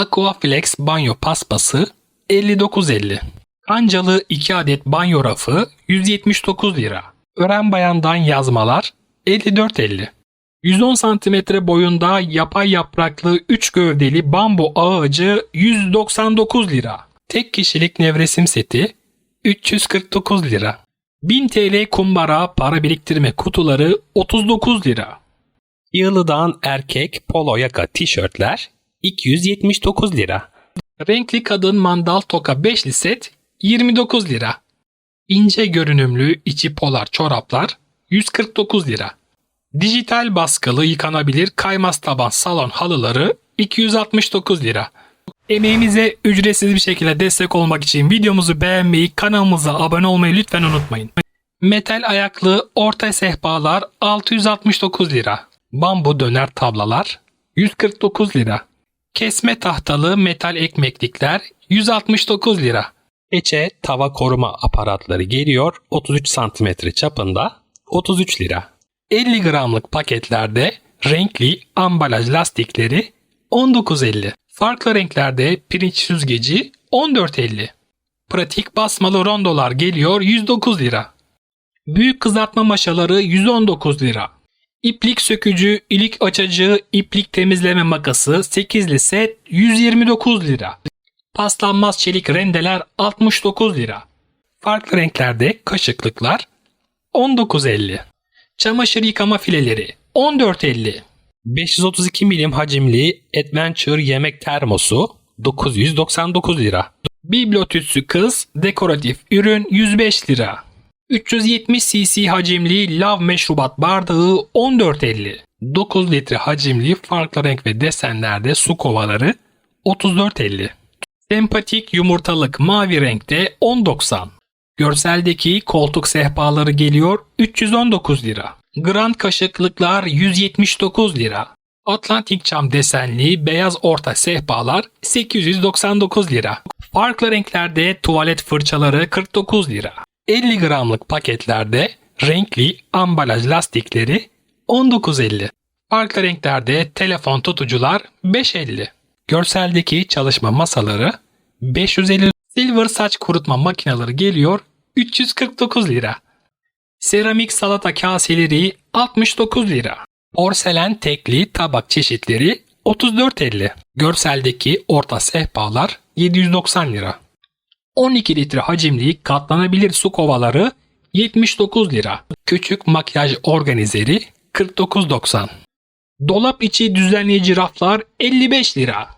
Aquaflex banyo paspası 59.50. Kancalı 2 adet banyo rafı 179 lira. Ören bayandan yazmalar 54.50. 110 cm boyunda yapay yapraklı 3 gövdeli bambu ağacı 199 lira. Tek kişilik nevresim seti 349 lira. 1000 TL kumbara para biriktirme kutuları 39 lira. Yığılıdan erkek polo yaka tişörtler 279 lira. Renkli kadın mandal toka beşli set 29 lira. İnce görünümlü içi polar çoraplar 149 lira. Dijital baskılı yıkanabilir kaymaz taban salon halıları 269 lira. Emeğimize ücretsiz bir şekilde destek olmak için videomuzu beğenmeyi, kanalımıza abone olmayı lütfen unutmayın. Metal ayaklı orta sehpalar 669 lira. Bambu döner tablalar 149 lira. Kesme tahtalı metal ekmeklikler 169 lira. Eçe tava koruma aparatları geliyor 33 cm çapında 33 lira. 50 gramlık paketlerde renkli ambalaj lastikleri 19.50. Farklı renklerde pirinç süzgeci 14.50. Pratik basmalı rondolar geliyor 109 lira. Büyük kızartma maşaları 119 lira. İplik sökücü, ilik açıcı, iplik temizleme makası 8'li set 129 lira. Paslanmaz çelik rendeler 69 lira. Farklı renklerde kaşıklıklar 19.50. Çamaşır yıkama fileleri 14.50. 532 milim hacimli Adventure yemek termosu 999 lira. Bibliotütsü kız dekoratif ürün 105 lira. 370 cc hacimli lav meşrubat bardağı 14.50. 9 litre hacimli farklı renk ve desenlerde su kovaları 34.50. Sempatik yumurtalık mavi renkte 10.90. Görseldeki koltuk sehpaları geliyor 319 lira. Grand kaşıklıklar 179 lira. Atlantik çam desenli beyaz orta sehpalar 899 lira. Farklı renklerde tuvalet fırçaları 49 lira. 50 gramlık paketlerde renkli ambalaj lastikleri 19.50. Farklı renklerde telefon tutucular 5.50. Görseldeki çalışma masaları 550 Silver saç kurutma makineleri geliyor 349 lira. Seramik salata kaseleri 69 lira. Porselen tekli tabak çeşitleri 34.50. Görseldeki orta sehpalar 790 lira. 12 litre hacimli katlanabilir su kovaları 79 lira. Küçük makyaj organizeri 49.90. Dolap içi düzenleyici raflar 55 lira.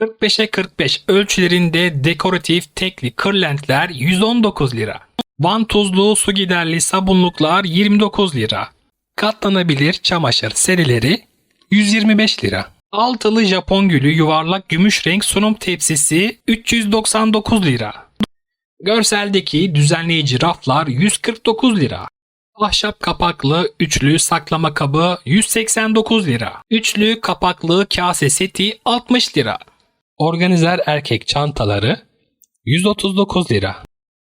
45'e 45 ölçülerinde dekoratif tekli kırlentler 119 lira. Vantuzlu su giderli sabunluklar 29 lira. Katlanabilir çamaşır serileri 125 lira. Altılı Japon gülü yuvarlak gümüş renk sunum tepsisi 399 lira. Görseldeki düzenleyici raflar 149 lira. Ahşap kapaklı üçlü saklama kabı 189 lira. Üçlü kapaklı kase seti 60 lira. Organizer erkek çantaları 139 lira.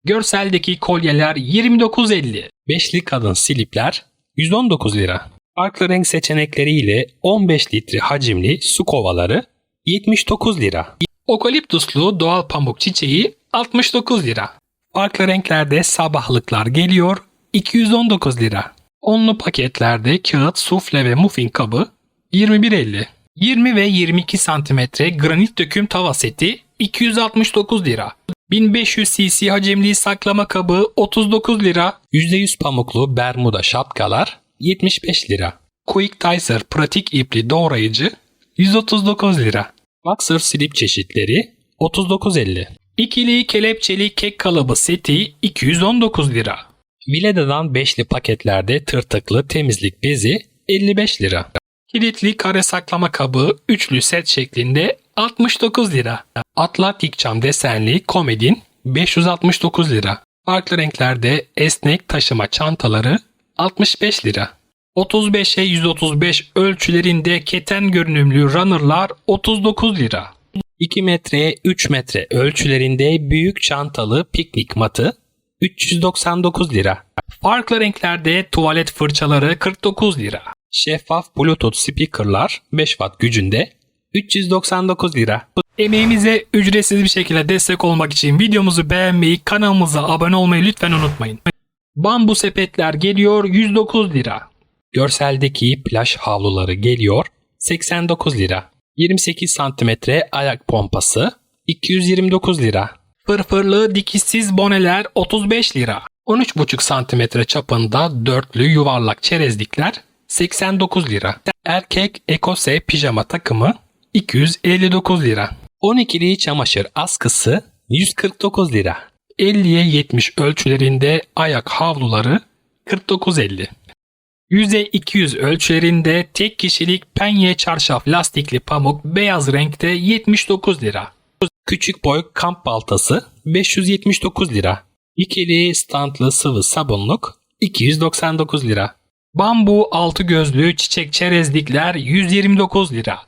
Görseldeki kolyeler 29.50. Beşli kadın silipler 119 lira. Farklı renk seçenekleriyle 15 litre hacimli su kovaları 79 lira. Okaliptuslu doğal pamuk çiçeği 69 lira. Farklı renklerde sabahlıklar geliyor 219 lira. Onlu paketlerde kağıt, sufle ve muffin kabı 21.50. 20 ve 22 cm granit döküm tava seti 269 lira. 1500 cc hacimli saklama kabı 39 lira. %100 pamuklu bermuda şapkalar 75 lira. Quick Dicer pratik ipli doğrayıcı 139 lira. Boxer slip çeşitleri 39.50. İkili kelepçeli kek kalıbı seti 219 lira. Vileda'dan beşli paketlerde tırtıklı temizlik bezi 55 lira. Kilitli kare saklama kabı üçlü set şeklinde 69 lira. Atlantik cam desenli komedin 569 lira. Farklı renklerde esnek taşıma çantaları 65 lira. 35'e 135 ölçülerinde keten görünümlü runnerlar 39 lira. 2 metreye 3 metre ölçülerinde büyük çantalı piknik matı 399 lira. Farklı renklerde tuvalet fırçaları 49 lira. Şeffaf Bluetooth speakerlar 5 watt gücünde 399 lira. Emeğimize ücretsiz bir şekilde destek olmak için videomuzu beğenmeyi, kanalımıza abone olmayı lütfen unutmayın. Bambu sepetler geliyor 109 lira. Görseldeki plaj havluları geliyor 89 lira. 28 santimetre ayak pompası 229 lira. Fırfırlı dikişsiz boneler 35 lira. 13,5 santimetre çapında dörtlü yuvarlak çerezlikler 89 lira. Erkek ekose pijama takımı 259 lira. 12'li çamaşır askısı 149 lira. 50'ye 70 ölçülerinde ayak havluları 49.50. 100'e 200 ölçülerinde tek kişilik penye çarşaf lastikli pamuk beyaz renkte 79 lira. Küçük boy kamp baltası 579 lira. İkili standlı sıvı sabunluk 299 lira. Bambu altı gözlü çiçek çerezlikler 129 lira.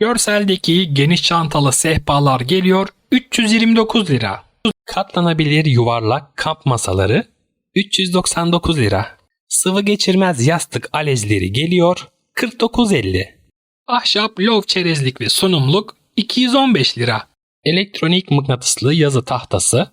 Görseldeki geniş çantalı sehpalar geliyor 329 lira. Katlanabilir yuvarlak kamp masaları 399 lira. Sıvı geçirmez yastık alezleri geliyor 49.50. Ahşap lov çerezlik ve sunumluk 215 lira. Elektronik mıknatıslı yazı tahtası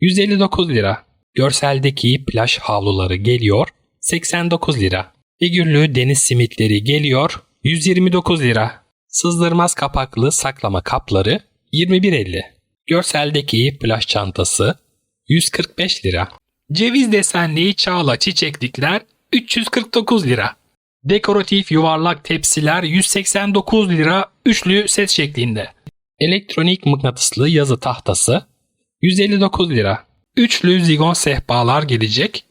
159 lira. Görseldeki plaj havluları geliyor 89 lira. Figürlü deniz simitleri geliyor 129 lira. Sızdırmaz kapaklı saklama kapları 21.50. Görseldeki plaj çantası 145 lira. Ceviz desenli çağla çiçeklikler 349 lira. Dekoratif yuvarlak tepsiler 189 lira üçlü set şeklinde. Elektronik mıknatıslı yazı tahtası 159 lira. Üçlü zigon sehpalar gelecek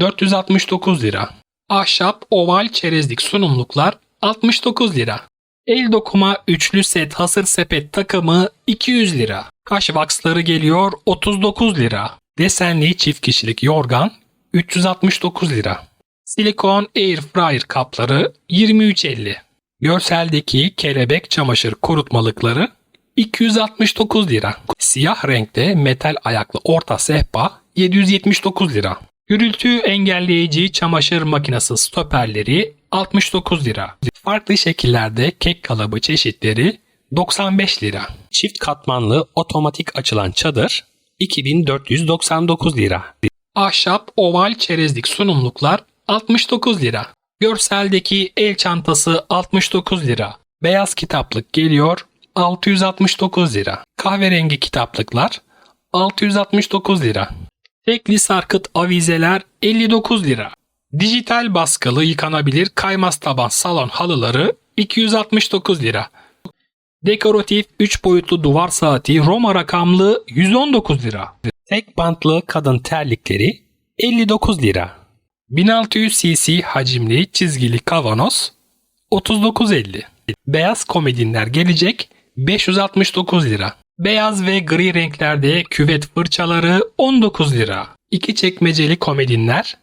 469 lira. Ahşap oval çerezlik sunumluklar 69 lira. El dokuma üçlü set hasır sepet takımı 200 lira. Kaş vaksları geliyor 39 lira. Desenli çift kişilik yorgan 369 lira. Silikon air fryer kapları 23.50. Görseldeki kelebek çamaşır kurutmalıkları 269 lira. Siyah renkte metal ayaklı orta sehpa 779 lira. Gürültü engelleyici çamaşır makinesi stoperleri 69 lira. Farklı şekillerde kek kalıbı çeşitleri 95 lira. Çift katmanlı otomatik açılan çadır 2499 lira. Ahşap oval çerezlik sunumluklar 69 lira. Görseldeki el çantası 69 lira. Beyaz kitaplık geliyor 669 lira. Kahverengi kitaplıklar 669 lira. Tekli sarkıt avizeler 59 lira. Dijital baskılı yıkanabilir kaymaz taban salon halıları 269 lira. Dekoratif 3 boyutlu duvar saati Roma rakamlı 119 lira. Tek bantlı kadın terlikleri 59 lira. 1600 cc hacimli çizgili kavanoz 39.50. Beyaz komedinler gelecek 569 lira. Beyaz ve gri renklerde küvet fırçaları 19 lira. İki çekmeceli komedinler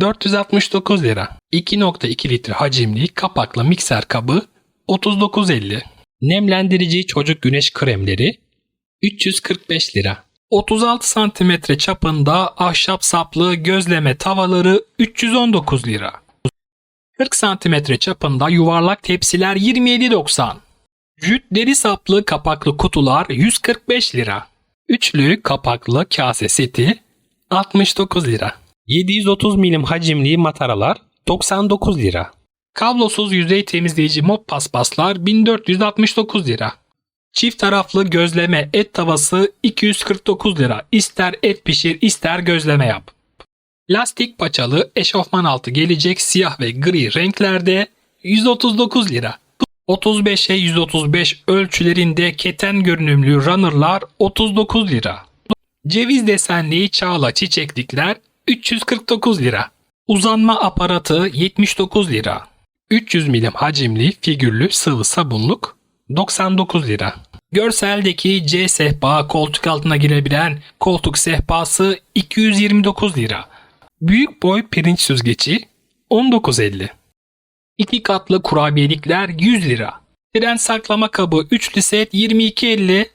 469 lira. 2.2 litre hacimli kapaklı mikser kabı 39.50. Nemlendirici çocuk güneş kremleri 345 lira. 36 santimetre çapında ahşap saplı gözleme tavaları 319 lira. 40 santimetre çapında yuvarlak tepsiler 27.90. Jüt deri saplı kapaklı kutular 145 lira. Üçlü kapaklı kase seti 69 lira. 730 milim hacimli mataralar 99 lira. Kablosuz yüzey temizleyici mop paspaslar 1469 lira. Çift taraflı gözleme et tavası 249 lira. İster et pişir ister gözleme yap. Lastik paçalı eşofman altı gelecek siyah ve gri renklerde 139 lira. 35'e 135 ölçülerinde keten görünümlü runner'lar 39 lira. Ceviz desenli çağla çiçeklikler 349 lira. Uzanma aparatı 79 lira. 300 milim hacimli figürlü sıvı sabunluk 99 lira. Görseldeki C sehpa koltuk altına girebilen koltuk sehpası 229 lira. Büyük boy pirinç süzgeci 19.50. İki katlı kurabiyelikler 100 lira. Tren saklama kabı üçlü set 22.50.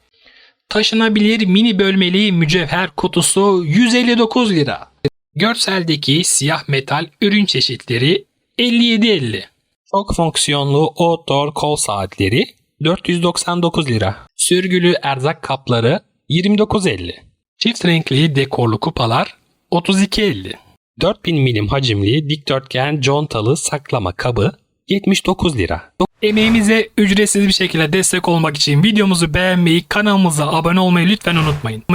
Taşınabilir mini bölmeli mücevher kutusu 159 lira. Görseldeki siyah metal ürün çeşitleri 57.50. Çok fonksiyonlu outdoor kol saatleri 499 lira. Sürgülü erzak kapları 29.50. Çift renkli dekorlu kupalar 32.50. 4000 milim hacimli dikdörtgen contalı saklama kabı 79 lira. Emeğimize ücretsiz bir şekilde destek olmak için videomuzu beğenmeyi, kanalımıza abone olmayı lütfen unutmayın.